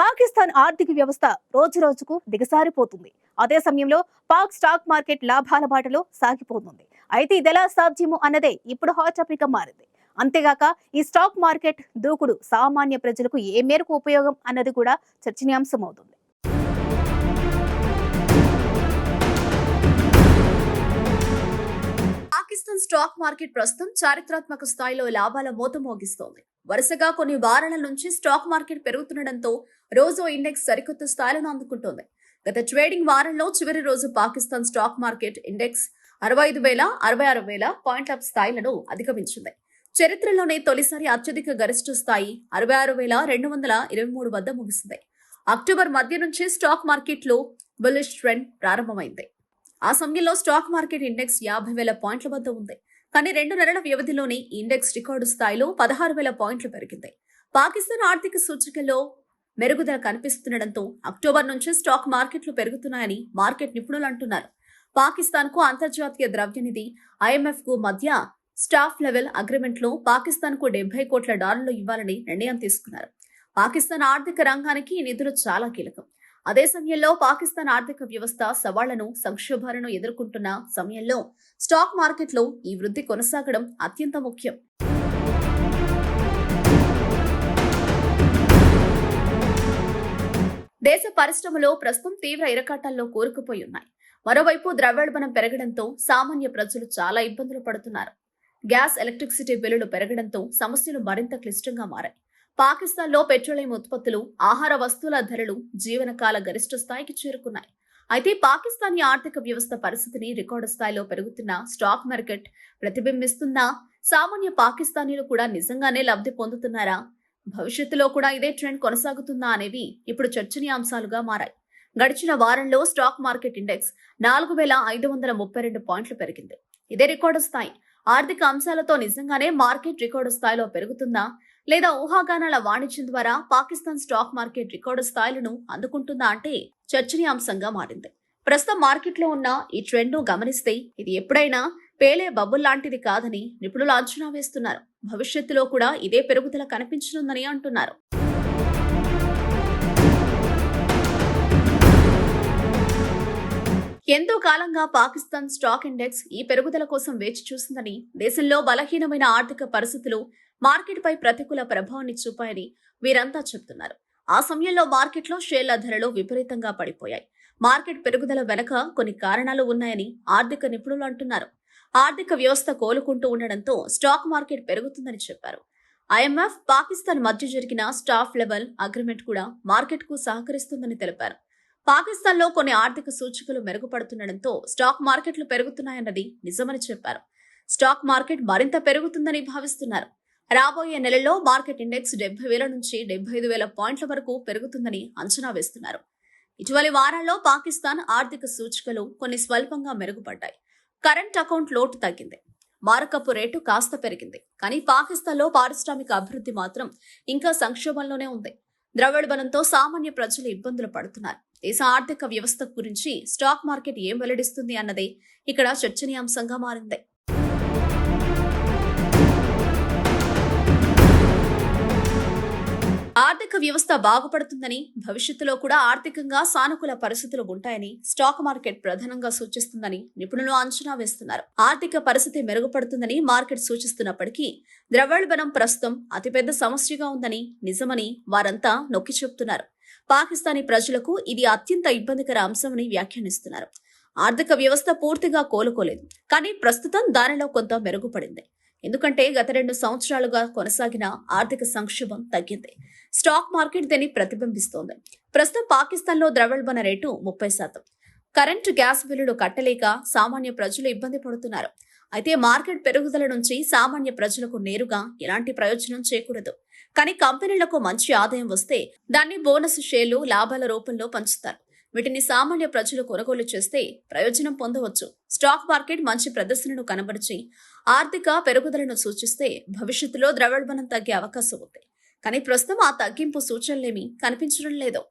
పాకిస్తాన్ ఆర్థిక వ్యవస్థ రోజు రోజుకు దిగసారిపోతుంది. అదే సమయంలో పాక్ స్టాక్ మార్కెట్ లాభాల బాటలో సాగిపోతుంది. అయితే ఇదెలా సాధ్యము అన్నదే ఇప్పుడు హాట్ టాపిక్గా మారింది. అంతేగాక ఈ స్టాక్ మార్కెట్ దూకుడు సామాన్య ప్రజలకు ఏ మేరకు ఉపయోగం అన్నది కూడా చర్చనీయాంశం అవుతుంది పాకిస్తాన్ స్టాక్ మార్కెట్ ప్రస్తుతం చారిత్రాత్మక స్థాయిలో లాభాల మూత మోగిస్తోంది వరుసగా కొన్ని వారాల నుంచి స్టాక్ మార్కెట్ పెరుగుతుండటంతో రోజు ఇండెక్స్ సరికొత్త స్థాయిలను అందుకుంటోంది. గత ట్రేడింగ్ వారంలో చివరి రోజు పాకిస్తాన్ స్టాక్ మార్కెట్ ఇండెక్స్ అరవై ఐదు వేల అరవై ఆరు వేల పాయింట్ల స్థాయిలను అధిగమించింది. చరిత్రలోనే తొలిసారి అత్యధిక గరిష్ట స్థాయి అరవై ఆరు వేల రెండు వందల ఇరవై మూడు వద్ద ముగిసింది. అక్టోబర్ మధ్య నుంచి స్టాక్ మార్కెట్లో బులిష్ ట్రెండ్ ప్రారంభమైంది. ఆ సమయంలో స్టాక్ మార్కెట్ ఇండెక్స్ యాభై వేల పాయింట్ల వద్ద ఉంది. కానీ రెండు నెలల వ్యవధిలోనే ఇండెక్స్ రికార్డు స్థాయిలో పదహారు వేల పాయింట్లు పెరిగింది. పాకిస్తాన్ ఆర్థిక సూచికల్లో మెరుగుదల కనిపిస్తుండటంతో అక్టోబర్ నుంచి స్టాక్ మార్కెట్లు పెరుగుతున్నాయని మార్కెట్ నిపుణులు అంటున్నారు. పాకిస్తాన్కు అంతర్జాతీయ ద్రవ్యనిధి ఐఎంఎఫ్కు మధ్య స్టాఫ్ లెవెల్ అగ్రిమెంట్లో పాకిస్తాన్కు డెబ్బై కోట్ల డాలర్లు ఇవ్వాలని నిర్ణయం తీసుకున్నారు. పాకిస్తాన్ ఆర్థిక రంగానికి ఈ నిధులు చాలా కీలకం. అదే సమయంలో పాకిస్తాన్ ఆర్థిక వ్యవస్థ సవాళ్ళను సంక్షోభాలను ఎదుర్కొంటున్న సమయంలో స్టాక్ మార్కెట్లో ఈ వృద్ధి కొనసాగడం అత్యంత ముఖ్యం. దేశ పరిశ్రమలో ప్రస్తుతం తీవ్ర ఇరకాటాల్లో కూరుకుపోయి ఉన్నాయి. మరోవైపు ద్రవ్యోల్బణం పెరగడంతో సామాన్య ప్రజలు చాలా ఇబ్బందులు పడుతున్నారు. గ్యాస్ ఎలక్ట్రిసిటీ బిల్లులు పెరగడంతో సమస్యలు మరింత క్లిష్టంగా మారాయి. పాకిస్తాన్లో పెట్రోలియం ఉత్పత్తులు ఆహార వస్తువుల ధరలు జీవనకాల గరిష్ట స్థాయికి చేరుకున్నాయి. అయితే పాకిస్తానీ ఆర్థిక వ్యవస్థ పరిస్థితిని రికార్డు స్థాయిలో పెరుగుతున్న స్టాక్ మార్కెట్ ప్రతిబింబిస్తున్నా సామాన్య పాకిస్తానీలు కూడా నిజంగానే లబ్ధి పొందుతున్నారా? భవిష్యత్తులో కూడా ఇదే ట్రెండ్ కొనసాగుతుందా అనేవి ఇప్పుడు చర్చనీయాంశాలుగా మారాయి. గడిచిన వారంలో స్టాక్ మార్కెట్ ఇండెక్స్ నాలుగు వేల ఐదు వందల ముప్పై రెండు పాయింట్లు పెరిగింది. ఇదే రికార్డు స్థాయి. ఆర్థిక అంశాలతో నిజంగానే మార్కెట్ రికార్డు స్థాయిలో పెరుగుతుందా? లేదా ఊహాగానాల వాణిజ్యం ద్వారా పాకిస్తాన్ స్టాక్ మార్కెట్ రికార్డు స్థాయిలను అందుకుంటుందా అంటే చర్చనీయాంశంగా మారింది. ప్రస్తుతం మార్కెట్లో ఉన్న ఈ ట్రెండ్ను గమనిస్తే ఇది ఎప్పుడైనా పేలే బబుల్ లాంటిది కాదని నిపుణులు అంచనా వేస్తున్నారు. భవిష్యత్తులో కూడా ఇదే పెరుగుదల కనిపించనుందని అంటున్నారు. ఎంతో కాలంగా పాకిస్తాన్ స్టాక్ ఇండెక్స్ ఈ పెరుగుదల కోసం వేచి చూసిందని దేశంలో బలహీనమైన ఆర్థిక పరిస్థితులు మార్కెట్పై ప్రతికూల ప్రభావాన్ని చూపాయని వీరంతా చెబుతున్నారు. ఆ సమయంలో మార్కెట్లో షేర్ల ధరలు విపరీతంగా పడిపోయాయి. మార్కెట్ పెరుగుదల వెనక కొన్ని కారణాలు ఉన్నాయని ఆర్థిక నిపుణులు అంటున్నారు. ఆర్థిక వ్యవస్థ కోలుకుంటూ ఉండడంతో స్టాక్ మార్కెట్ పెరుగుతుందని చెప్పారు. ఐఎంఎఫ్ పాకిస్తాన్ మధ్య జరిగిన స్టాఫ్ లెవెల్ అగ్రిమెంట్ కూడా మార్కెట్కు సహకరిస్తుందని తెలిపారు. పాకిస్తాన్లో కొన్ని ఆర్థిక సూచికలు మెరుగుపడుతుండటంతో స్టాక్ మార్కెట్లు పెరుగుతున్నాయన్నది నిజమని చెప్పారు. స్టాక్ మార్కెట్ మరింత పెరుగుతుందని భావిస్తున్నారు. రాబోయే నెలలో మార్కెట్ ఇండెక్స్ డెబ్బై వేల నుంచి డెబ్బై ఐదు వేల పాయింట్ల వరకు పెరుగుతుందని అంచనా వేస్తున్నారు. ఇటీవలి వారాల్లో పాకిస్తాన్ ఆర్థిక సూచికలు కొన్ని స్వల్పంగా మెరుగుపడ్డాయి. కరెంట్ అకౌంట్ లోటు తగ్గింది. మారకపు రేటు కాస్త పెరిగింది. కానీ పాకిస్తాన్లో పారిశ్రామిక అభివృద్ధి మాత్రం ఇంకా సంక్షోభంలోనే ఉంది. ద్రవ్యోల్బణంతో సామాన్య ప్రజలు ఇబ్బందులు పడుతున్నారు. దేశ ఆర్థిక వ్యవస్థ గురించి స్టాక్ మార్కెట్ ఏం వెల్లడిస్తుంది అన్నదే ఇక్కడ చర్చనీయాంశంగా మారింది. వ్యవస్థ బాగుపడుతుందని భవిష్యత్తులో కూడా ఆర్థికంగా సానుకూల పరిస్థితులు ఉంటాయని స్టాక్ మార్కెట్ ప్రధానంగా సూచిస్తుందని నిపుణులు అంచనా వేస్తున్నారు. ఆర్థిక పరిస్థితి మెరుగుపడుతుందని మార్కెట్ సూచిస్తున్నప్పటికీ ద్రవ్యోల్బణం ప్రస్తుతం అతిపెద్ద సమస్యగా ఉందని నిజమని వారంతా నొక్కి చెబుతున్నారు పాకిస్తానీ ప్రజలకు ఇది అత్యంత ఇబ్బందికర అంశమని వ్యాఖ్యానిస్తున్నారు. ఆర్థిక వ్యవస్థ పూర్తిగా కోలుకోలేదు కానీ ప్రస్తుతం దానిలో కొంత మెరుగుపడింది. ఎందుకంటే గత రెండు సంవత్సరాలుగా కొనసాగిన ఆర్థిక సంక్షోభం తగ్గింది. స్టాక్ మార్కెట్ దీన్ని ప్రతిబింబిస్తోంది. ప్రస్తుతం పాకిస్తాన్లో ద్రవ్యోల్బణ రేటు ముప్పై శాతం. కరెంటు గ్యాస్ బిల్లులు కట్టలేక సామాన్య ప్రజలు ఇబ్బంది పడుతున్నారు. అయితే మార్కెట్ పెరుగుదల నుంచి సామాన్య ప్రజలకు నేరుగా ఎలాంటి ప్రయోజనం చేకూరదు. కానీ కంపెనీలకు మంచి ఆదాయం వస్తే దాన్ని బోనస్ షేర్లు లాభాల రూపంలో పంచుతారు. వీటిని సామాన్య ప్రజలు కొనుగోలు చేస్తే ప్రయోజనం పొందవచ్చు. స్టాక్ మార్కెట్ మంచి ప్రదర్శనను కనబరిచి ఆర్థిక పెరుగుదలను సూచిస్తే భవిష్యత్తులో ద్రవ్యోల్బణం తగ్గే అవకాశం ఉంది. కానీ ప్రస్తుతం ఆ తగ్గింపు సూచనలేమీ కనిపించడం లేదు.